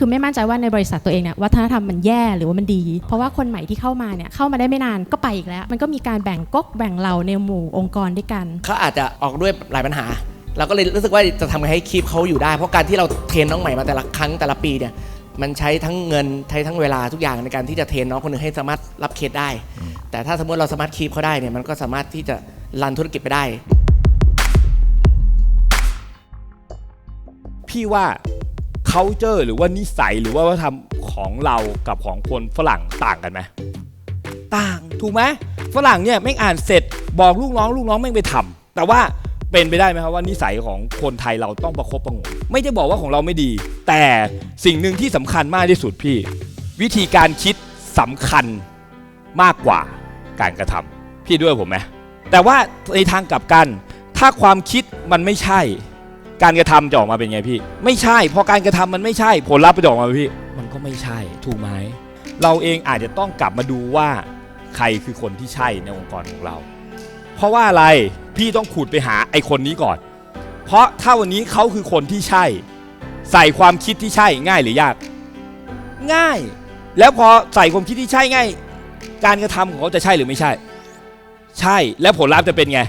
คือไม่มั่นใจว่าในบริษัทตัวเองเนี่ยวัฒนธรรมมันแย่หรือว่ามันดี เพราะว่าคนใหม่ที่เข้ามาเนี่ยเข้ามาได้ไม่นานก็ไปอีกแล้ว มันก็มีการแบ่งก๊กแบ่งเหล่าในหมู่องค์กรด้วยกัน เขาอาจจะออกด้วยหลายปัญหา เราก็เลยรู้สึกว่าจะทำไงให้คีบเขาอยู่ได้ เพราะการที่เราเทรนน้องใหม่มาแต่ละครั้งแต่ละปีเนี่ยมันใช้ทั้งเงินใช้ทั้งเวลาทุกอย่างในการที่จะเทรนน้องคนหนึ่งให้สามารถรับเคสได้ แต่ถ้าสมมติเราสามารถคีบเขาได้เนี่ยมันก็สามารถที่จะรันธุรกิจไปได้ พี่ว่า culture หรือว่านิสัยหรือว่าวัฒนธรรมของเรากับของคนฝรั่งต่างกันไหมต่างถูกไหมฝรั่งเนี่ยไม่งอ่านเสร็จบอกลูกน้องลูกน้องไม่งไปทำแต่ว่าเป็นไปได้ไหมครับว่านิสัยของคนไทยเราต้องประคบประงมไม่ได้บอกว่าของเราไม่ดี แต่สิ่งหนึ่งที่สำคัญมากที่สุดพี่ วิธีการคิดสำคัญมากกว่าการกระทำพี่ด้วยผมไหมแต่ว่าในทางกลับกัน ถ้าความคิดมันไม่ใช่ การกระทำจะออกมาเป็นไงพี่ ไม่ใช่พอการกระทำมันไม่ใช่ ผลลัพธ์จะออกมาพี่ มันก็ไม่ใช่ถูกไหมเราเองอาจจะต้องกลับมาดูว่าใครคือคนที่ใช่ในองค์กรของเรา เพราะว่าอะไรพี่ต้องขุดไปหาไอ้คนนี้ก่อน เพราะถ้าวันนี้เขาคือคนที่ใช่ ใส่ความคิดที่ใช่ง่ายหรือยาก ง่าย แล้วพอใส่ความคิดที่ใช่ง่าย การกระทำของเขาจะใช่หรือไม่ใช่ ใช่แล้วผลลัพธ์จะเป็นไง